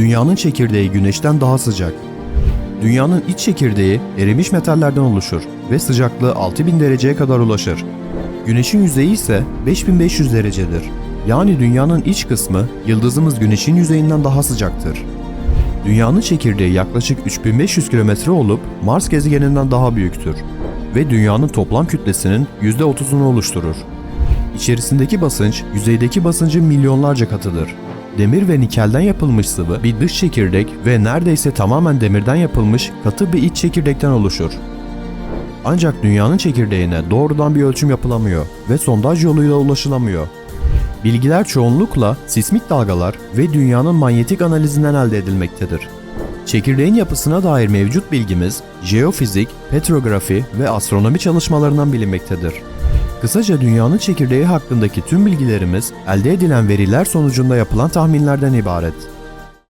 Dünyanın çekirdeği güneşten daha sıcak. Dünyanın iç çekirdeği erimiş metallerden oluşur ve sıcaklığı 6000 dereceye kadar ulaşır. Güneşin yüzeyi ise 5500 derecedir. Yani dünyanın iç kısmı yıldızımız güneşin yüzeyinden daha sıcaktır. Dünyanın çekirdeği yaklaşık 3500 kilometre olup Mars gezegeninden daha büyüktür ve dünyanın toplam kütlesinin %30'unu oluşturur. İçerisindeki basınç yüzeydeki basıncın milyonlarca katıdır. Demir ve nikelden yapılmış sıvı bir dış çekirdek ve neredeyse tamamen demirden yapılmış katı bir iç çekirdekten oluşur. Ancak dünyanın çekirdeğine doğrudan bir ölçüm yapılamıyor ve sondaj yoluyla ulaşılamıyor. Bilgiler çoğunlukla sismik dalgalar ve dünyanın manyetik analizinden elde edilmektedir. Çekirdeğin yapısına dair mevcut bilgimiz jeofizik, petrografi ve astronomi çalışmalarından bilinmektedir. Kısaca dünyanın çekirdeği hakkındaki tüm bilgilerimiz elde edilen veriler sonucunda yapılan tahminlerden ibaret.